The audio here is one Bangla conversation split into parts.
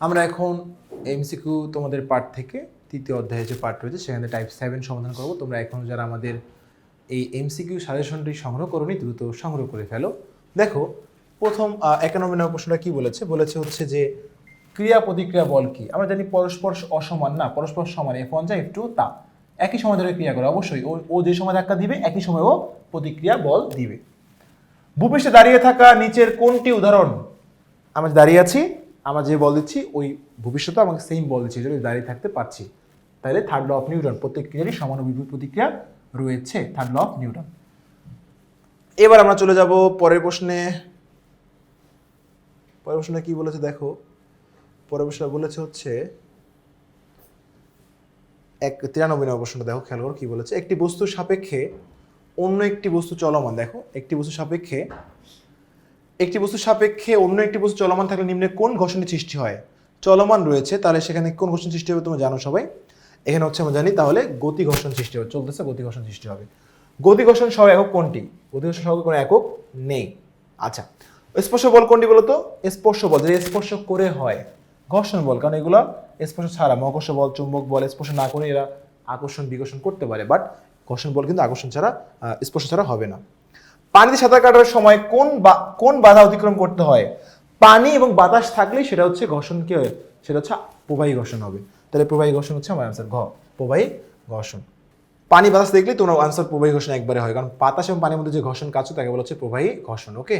আমরা এখন এমসিকিউ তোমাদের পার্ট থেকে তৃতীয় অধ্যায়ে যে পার্ট রয়েছে সেখানে টাইপ সেভেন সমাধান করব। তোমরা এখন যারা আমাদের এই এমসিকিউ সাজেশনটি সংগ্রহ করোনি দ্রুত সংগ্রহ করে ফেলো। দেখো প্রথম আহ, এক নম্বর নম্বর প্রশ্নটা কী বলেছে? বলেছে হচ্ছে যে ক্রিয়া প্রতিক্রিয়া বল কি? আমরা জানি পরস্পর অসমান না পরস্পর সমান এফ ওয়ান যা এফ টু তা। একই সময় ধরে ক্রিয়া করে অবশ্যই। ও ও যে সময় ধাক্কা দিবে একই সময় ও প্রতিক্রিয়া বল দিবে। ভূপৃষ্ঠে দাঁড়িয়ে থাকা নিচের কোনটি উদাহরণ? আমরা দাঁড়িয়ে আছি আমরা যে বল দিচ্ছি, ওই ভবিষ্যতে আমাকে সেম বল দিচ্ছি যদি দাঁড়িয়ে থাকতে পারছি। তাহলে থার্ড ল অফ নিউটন প্রত্যেক ক্রিয়ারই সমান ও বিপরীত প্রতিক্রিয়া রয়েছে থার্ড ল অফ নিউটন এবার আমরা চলে যাব পরের প্রশ্নে। পরের প্রশ্নে কি বলেছে দেখো? পরের প্রশ্নে বলেছে হচ্ছে, এক তিরানব্বই নম্বর প্রশ্নটা দেখো, খেয়াল করো কি বলেছে। একটি বস্তুর সাপেক্ষে অন্য একটি বস্তু চলমান, দেখো, একটি বস্তু সাপেক্ষে একটি বস্তু সাপেক্ষে অন্য একটি বস্তু চলমান থাকলে নিম্নে কোন ঘর্ষণের সৃষ্টি হয়? চলমান রয়েছে, তাহলে সেখানে কোন ঘর্ষণ সৃষ্টি হবে তোমরা জানো সবাই। এখানে হচ্ছে আমরা জানি তাহলে গতি ঘর্ষণ সৃষ্টি হবে, চলতেছে গতি ঘর্ষণ সৃষ্টি হবে। গতি ঘর্ষণ সহ একক কোনটি? গতি ঘর্ষণ সহ কোনো একক নেই। আচ্ছা স্পর্শ বল কোনটি বলতো? স্পর্শ বল যেটা স্পর্শ করে হয়, ঘর্ষণ বল, কারণ এগুলো স্পর্শ ছাড়া, মহাকর্ষ বল, চুম্বক বল, স্পর্শ না করে এরা আকর্ষণ, বিকর্ষণ করতে পারে বাট ঘর্ষণ বল কিন্তু আকর্ষণ ছাড়া স্পর্শ ছাড়া হবে না। পানিতে সাঁতার কাটার সময় কোন কোন বাধা অতিক্রম করতে হয়? পানি এবং বাতাস থাকলেই সেটা হচ্ছে ঘর্ষণ কি হয়? সেটা হচ্ছে প্রবাহী ঘর্ষণ হবে। তাহলে প্রবাহী ঘর্ষণ হচ্ছে আমার আনসার ঘ। প্রবাহী ঘর্ষণ। পানি বাতাস দেখলেই তোমার আনসার প্রবাহী ঘর্ষণ একবারে হয়। কারণ বাতাস এবং পানির মধ্যে যে ঘর্ষণ কাজ তাকে বলা হচ্ছে প্রবাহী ঘর্ষণ ওকে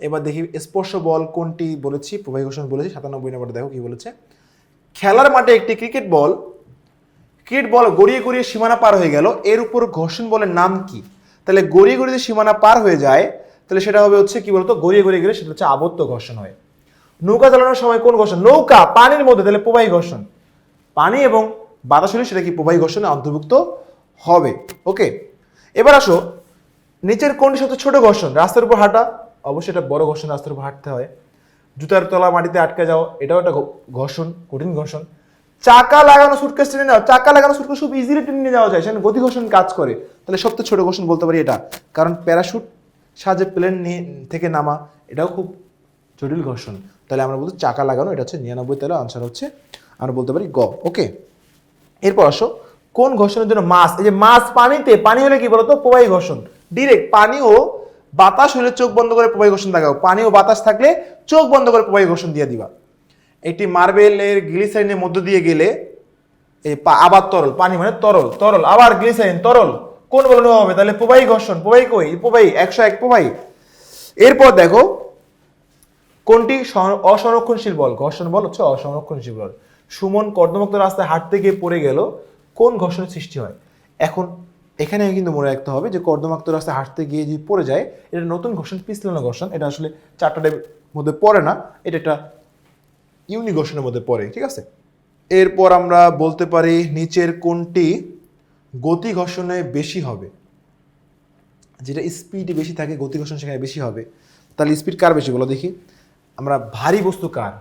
এবার দেখি স্পর্শ বল কোনটি বলেছি? প্রবাহী ঘর্ষণ বলেছি, সাতানব্বই নম্বরটা দেখো কি বলেছে। খেলার মাঠে একটি ক্রিকেট বল ক্রিকেট বল গড়িয়ে গড়িয়ে সীমানা পার হয়ে গেল। এর উপর ঘর্ষণ বলের নাম কি? তাহলে গড়িয়ে গড়িয়ে সীমানা পার হয়ে যায়, তাহলে সেটা হবে হচ্ছে কি বলতো? গড়িয়ে গড়িয়ে গেলে সেটা হচ্ছে আবদ্ধ ঘর্ষণ হয়। নৌকা চালানোর সময় কোন ঘর্ষণ? নৌকা, পানির মধ্যে, তাহলে প্রবাহী ঘর্ষণ। পানি এবং বাতাস হলে সেটা কি প্রবাহী ঘর্ষণে অন্তর্ভুক্ত হবে। ওকে এবার আসো, নিচের কোনটি সবচেয়ে ছোট ঘর্ষণ? রাস্তার উপর হাঁটা, অবশ্যই এটা বড় ঘর্ষণ, রাস্তার উপর হাঁটতে হয়। জুতার তলা মাটিতে আটকে যাও, এটাও একটা ঘর্ষণ, কঠিন ঘর্ষণ। চাকা লাগানো সুটকেস টেনে নাও। চাকা লাগানো সুটকেস খুব ইজিলি টেনে নিয়ে যাওয়া যায়। সেখানে গতি ঘর্ষণ কাজ করে। তাহলে সবচেয়ে ছোট ঘর্ষণ বলতে পারি এটা। কারণ প্যারাশুট সাহায্যে প্লেন নিয়ে থেকে নামা, এটাও খুব জটিল ঘর্ষণ। তাহলে আমরা বলতে চাকা লাগানো, এটা হচ্ছে নিরানব্বই তাহলে আনসার হচ্ছে। আমরা বলতে পারি গ। ওকে এরপর আসো, কোন ঘর্ষণের জন্য মাছ? এই যে মাছ পানিতে, পানি হলে কি বলতো? প্রবাহী ঘর্ষণ। ডিরেক্ট পানি ও বাতাস হলে চোখ বন্ধ করে প্রবাহী ঘর্ষণ লাগাও। পানি ও বাতাস থাকলে চোখ বন্ধ করে প্রবাহী ঘর্ষণ দিয়ে দিবা। একটি মার্বেলের গ্লিসারিনের মধ্য দিয়ে গেলে এই আবার তরল, পানি মানে তরল তরল, আবার গ্লিসারিন, তরল। কোন বলে নেওয়া হবে? তাহলে প্রবাহী ঘর্ষণ প্রবাহী কই? প্রবাহী একশো এক প্রবাহী এরপর দেখো, কোনটি অসংরক্ষণশীল বল? ঘর্ষণ বল হচ্ছে অসংরক্ষণশীল বল। সুমন কর্দমুক্ত রাস্তায় হাঁটতে গিয়ে পড়ে গেল, কোন ঘর্ষণের সৃষ্টি হয়? এখন এখানে কিন্তু মনে রাখতে হবে যে কর্দমাক্ত রাস্তায় হাঁটতে গিয়ে যদি পড়ে যায়, এটা নতুন ঘর্ষণ, পিছলানো ঘর্ষণ। এটা আসলে চারটা মধ্যে পড়ে না, এটা একটা ইউনি ঘর্ষণের মধ্যে পড়ে, ঠিক আছে? এরপর আমরা বলতে পারি নিচের কোনটি গতি ঘর্ষণে বেশি হবে? যেটা স্পিড বেশি থাকে, গতি ঘর্ষণ সেখানে বেশি হবে। তাহলে স্পিড কার বেশি বলো দেখি। আমরা ভারী বস্তু কার?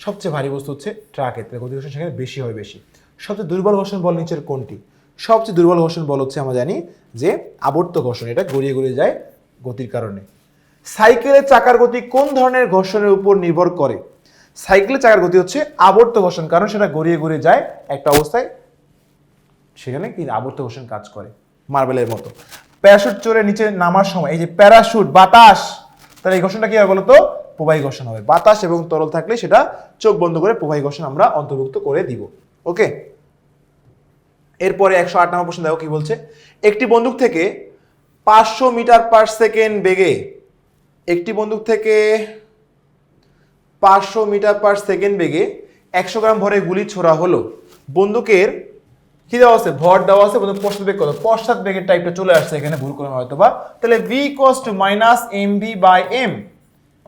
সবচেয়ে ভারী বস্তু হচ্ছে ট্রাকের তাহলে গতি ঘর্ষণ সেখানে বেশি হয় বেশি। সবচেয়ে দুর্বল ঘর্ষণ বল নিচের কোনটি? সবচেয়ে দুর্বল ঘর্ষণ বল হচ্ছে আমরা জানি যে আবর্ত ঘর্ষণ, এটা গড়িয়ে গড়িয়ে যায় গতির কারণে। সাইকেলের চাকার গতি কোন ধরনের ঘর্ষণের উপর নির্ভর করে? সাইকেলের চাকার গতি হচ্ছে আবর্ত ঘর্ষণ, কারণ সেটা গড়িয়ে গড়িয়ে যায় একটা অবস্থায়। সেখানে কি আবর্ত ঘর্ষণ কাজ করে? মার্বেলের মতো। প্যারাশুট চড়ে নিচে নামার সময়, এই যে প্যারাশুট, বাতাস, তাহলে এই ঘর্ষণটা কি হবে বলতো? প্রবাহী ঘর্ষণ হবে। বাতাস এবং তরল থাকলে সেটা চোখ বন্ধ করে প্রবাহী ঘর্ষণ আমরা অন্তর্ভুক্ত করে দিব। ওকে? এরপরে একশো আট নম্বর প্রশ্ন দেখো কি বলছে? একটি বন্দুক থেকে পাঁচশো মিটার পার সেকেন্ড বেগে, একটি বন্দুক থেকে পাঁচশো মিটার পার সেকেন্ড বেগে একশো গ্রাম ভরে গুলি ছোড়া হলো। বন্দুকের কি দেওয়া আছে? ভর দেওয়া আছে। বন্ধু পশ্চাৎ বেগ কত? পশ্চাৎ বেগের টাইপটা চলে আসছে এখানে, ভুল করে হয়তো বা। তাহলে V cos two minus M V by M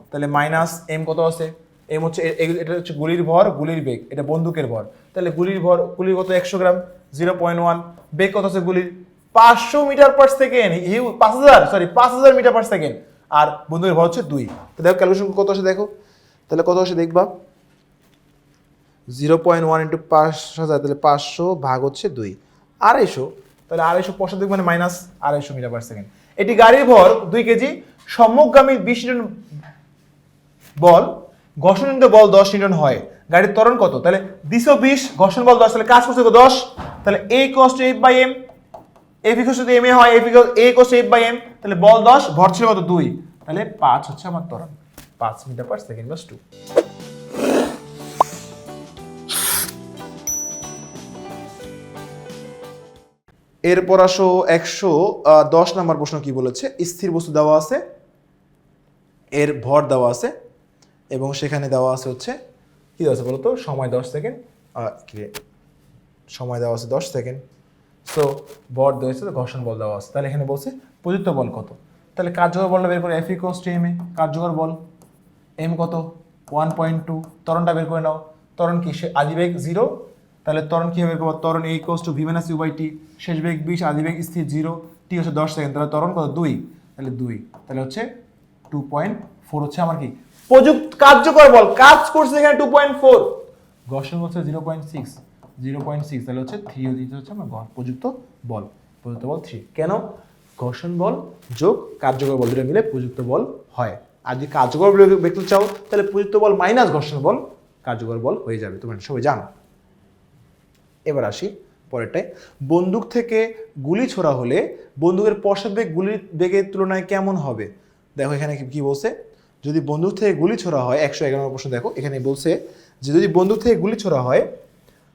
তাহলে মাইনাস এম কত আছে? এম হচ্ছে এটা হচ্ছে গুলির ভর, গুলির বেগ। এটা বন্দুকের ভর। তাহলে গুলির ভর, গুলির কত? একশো গ্রাম জিরো পয়েন্ট ওয়ান বেগ কত আছে গুলির? পাঁচশো মিটার পার সেকেন্ড ইউ পাঁচ হাজার সরি পাঁচ হাজার মিটার পার সেকেন্ড আর বন্দুকের ভর হচ্ছে দুই। তো দেখো ক্যালকুলেশন কত আছে দেখো। তাহলে কত আসে দেখবা? জিরো পয়েন্ট ওয়ান ইন্টু পাঁচ হাজার, তাহলে পাঁচশো ভাগ হচ্ছে দুই। আড়াইশো, তাহলে আড়াইশো পঁচাত্তর মানে মাইনাস আড়াইশো মিটার পার সেকেন্ড এটি গাড়ির ভর দুই কেজি সম্মুখগামী বিশ নিউটন বল ঘর্ষণজনিত বল দশ নিউটন হয়। গাড়ির ত্বরণ কত? তাহলে দিছো বিশ, ঘর্ষণ বল দশ, তাহলে কাজ করছে? দশ? তাহলে A cost eight by M F equals M A হয় F equals A cost eight by M তাহলে বল দশ, ভর ছিল কত দুই। তাহলে পাঁচ হচ্ছে আমার ত্বরণ। পাঁচ মিটার পার সেকেন্ড বাস টু এরপর আসো একশো দশ নম্বর প্রশ্ন কি বলেছে? স্থির বস্তু দেওয়া আছে, এর ভর দেওয়া আছে, এবং সেখানে দেওয়া আছে হচ্ছে, কি দেওয়া আছে বলতো সময় দশ সেকেন্ড সময় দেওয়া আছে দশ সেকেন্ড। সো ভর দেওয়া আছে, ঘর্ষণ বল দেওয়া আছে। তাহলে এখানে বলছে প্রযুক্ত বল কত? তাহলে কার্যকর বলটা বের করে F equals to M A কার্যকর বল। এম কত? ওয়ান পয়েন্ট টু ত্বরণটা বের করে নাও। ত্বরণ কি? সে আদিবেগ জিরো তাহলে ত্বরণ কীভাবে বের করব? ত্বরণ A equals to V minus U by T শেষ বেগ বিশ আদিবেগ স্থির জিরো টি হচ্ছে দশ সেকেন্ড। তাহলে ত্বরণ কত? দুই। তাহলে দুই। তাহলে হচ্ছে টু পয়েন্ট ফোর হচ্ছে আমার কি? প্রযুক্ত কার্যকর বল। কাজ করছে এখানে টু পয়েন্ট ফোর ঘর্ষণ হচ্ছে zero point six zero point six তাহলে হচ্ছে থ্রি হচ্ছে আমার প্রযুক্ত বল। প্রযুক্ত বল থ্রি কেন? ঘর্ষণ বল যোগ কার্যকর বল। দুটো মিলে প্রযুক্ত বল হয়। আর যদি কার্যকর দেখতে চাও, তাহলে প্রযুক্ত বল মাইনাস ঘর্ষণ বল, কার্যকর বল হয়ে যাবে। তোমরা সবাই জানো। এবার আসি পরেরটায়। বন্দুক থেকে গুলি ছোড়া হলে বন্দুকের পশ্চাৎ বেগ গুলির বেগের তুলনায় কেমন হবে? দেখো এখানে কি- বলছে? যদি বন্দুক থেকে গুলি ছোড়া হয়, একশো এগারো প্রশ্ন দেখো, এখানে বলছে যে যদি বন্দুক থেকে গুলি ছোড়া হয়,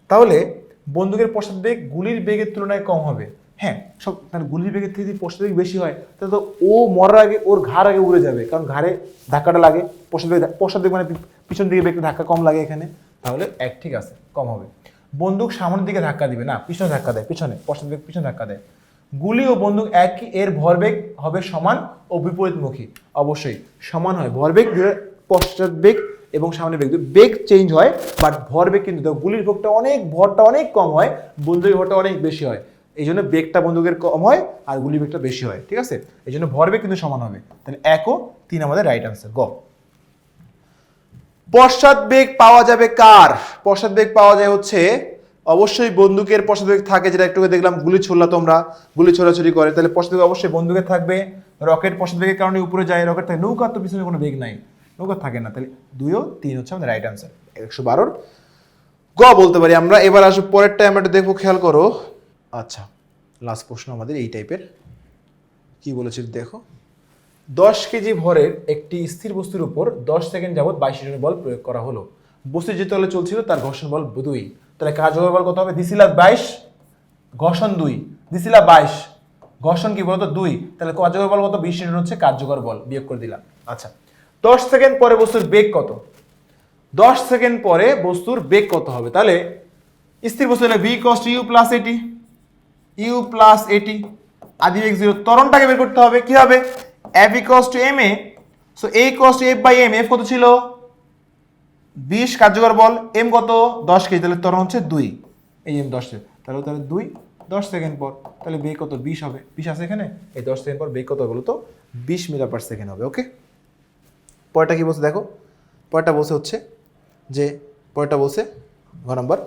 তাহলে বন্দুকের পশ্চাৎ বেগ গুলির বেগের তুলনায় কম হবে। হ্যাঁ সব তাহলে গুলির বেগের থেকে যদি বেগ বেশি হয়, তাহলে তো ও মরার আগে ওর ঘাড় আগে উড়ে যাবে, কারণ ঘাড়ে ধাক্কাটা লাগে পশ্চাৎ বেগ পশ্চাৎ বেগ মানে পিছন দিকে বেগটা ধাক্কা কম লাগে এখানে, তাহলে এক ঠিক আছে, কম হবে। বন্দুক সামনের দিকে ধাক্কা দিবে, না, পিছনে ধাক্কা দেয়, পিছনে পশ্চাৎ বেগ পিছনে ধাক্কা দেয়। গুলি ও বন্দুক একই, এর ভরবেগ হবে সমান ও বিপরীতমুখী, অবশ্যই সমান হয়। ভরবেগ পশ্চাৎ বেগ এবং সামনে বেগ বেগ চেঞ্জ হয় বাট ভরবেগ কিন্তু গুলির ভোগটা অনেক, ভরটা অনেক কম হয়, বন্দুকের ভরটা অনেক বেশি হয়। এই জন্য বেগটা বন্দুকের কম হয় আর গুলি বেগটা বেশি হয়, ঠিক আছে? এই জন্য ভরবেগ কিন্তু সমান হবে। তাহলে এক ও তিন আমাদের রাইট আনসার গ। পশ্চাৎ বেগ পাওয়া যাবে কার? পশ্চাৎ বেগ পাওয়া যায় হচ্ছে, অবশ্যই বন্দুকের পশ্চাৎ বেগ থাকে যেটা একটু দেখলাম, গুলি ছোড়লা তোমরা, গুলি ছোড়াছুরি করে। তাহলে পশ্চাৎ বেগ অবশ্যই বন্দুকের থাকবে। রকেট পশ্চাৎ বেগের কারণে উপরে যায়, রকেট থাকে, নৌকার তো পিছনে কোনো বেগ নাই, নৌকা থাকে না। তাহলে দুই ও তিন হচ্ছে আমাদের রাইট আনসার একশো বারোর। গ বলতে পারি আমরা, এবার আসব পরেরটাই আমরা দেখব, খেয়াল করো। আচ্ছা লাস্ট প্রশ্ন আমাদের এই টাইপের কি বলেছে দেখো, দশ কেজি ভরের একটি স্থির বস্তুর উপর দশ সেকেন্ড যাবৎ বাইশ নিউটন বল প্রয়োগ করা হলো। বস্তু যে তলে চলছিল তার ঘর্ষণ বল দুই। তাহলে কার্যকর বল কত হবে? দিছিলা বাইশ, ঘর্ষণ দুই। দিছিলা বাইশ, ঘর্ষণ কি বলতো? দুই। তাহলে কার্যকর বল কত? বিশ নিউটন হচ্ছে কার্যকর বল? বিয়োগ করে দিলাম। আচ্ছা দশ সেকেন্ড পরে বস্তুর বেগ কত? দশ সেকেন্ড পরে বস্তুর বেগ কত হবে? তাহলে স্থির বস্তু হলে V cost U plus AT U plus AT আদি বেগ জিরো ত্বরণটাকে বের করতে হবে, কি হবে? F equals to M A so A cos to F by M F কত ছিল? বিশ কার্যকর বল এম কত? দশ কেজি, তাহলে তরণ হচ্ছে দুই। এই এম দশ তাহলে তাহলে দুই, দশ সেকেন্ড পর, তাহলে বেগ কত? বিশ হবে। বিশ আছে এখানে? এই দশ সেকেন্ড পর বেগ কত বলো তো? বিশ মিটার পার সেকেন্ড হবে ওকে পরেরটা কি বলছে দেখো? পরেরটা বলছে হচ্ছে যে, পরেরটা বলছে ঘ নম্বর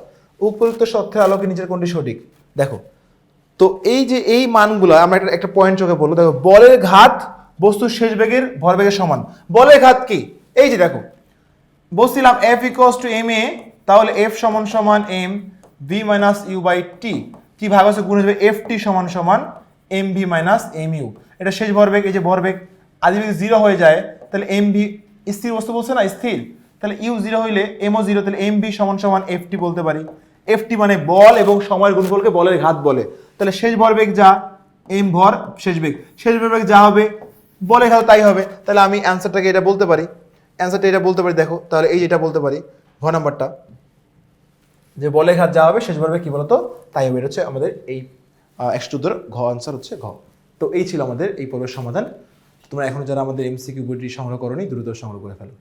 উপযুক্ত তথ্যের আলোকে নিচের কোনটি সঠিক? দেখো তো এই যে এই মানগুলো, আমরা একটা একটা পয়েন্ট চোখে বলব দেখো, বলের ঘাত বস্তুর শেষ বেগের ভরবেগের সমান। বলের ঘাত কি? এই যে দেখো, বলছিলাম F equals to M A তাহলে এফ সমান সমান M V minus U by T কি ভাগ আছে? গুণ হবে এফ টি সমান সমান M V minus M U এটা শেষ ভরবেগ এই যে ভরবেগ আদিবেগ জিরো হয়ে যায়, তাহলে এম ভি স্থির বস্তু বলছে না? স্থির। তাহলে ইউ জিরো হইলে এমও জিরো তাহলে এম ভি সমান সমান এফ টি বলতে পারি। এফ টি মানে বল এবং সময়ের গুণফলকে বলের ঘাত বলে। তাহলে শেষ ভরবেগ যা? এম ভর শেষ বেগ। শেষ ভরবেগ যা হবে? বলের ঘাত, তাই হবে। তাহলে আমি অ্যান্সারটাকে এটা বলতে পারি। অ্যান্সারটা এটা বলতে পারি, দেখো। তাহলে এই যেটা বলতে পারি ঘ নাম্বারটা। যে বলে ঘাত যা হবে, শেষ বলবে কি বলতো? তাই হবে। এটা হচ্ছে আমাদের এই একশো চোদ্দোর ঘ আনসার হচ্ছে ঘ। তো এই ছিল আমাদের এই পর্বের সমাধান। তোমরা এখন যারা আমাদের এমসিকিউ বইটি সংগ্রহ করনি, দ্রুত সংগ্রহ করে ফেলো।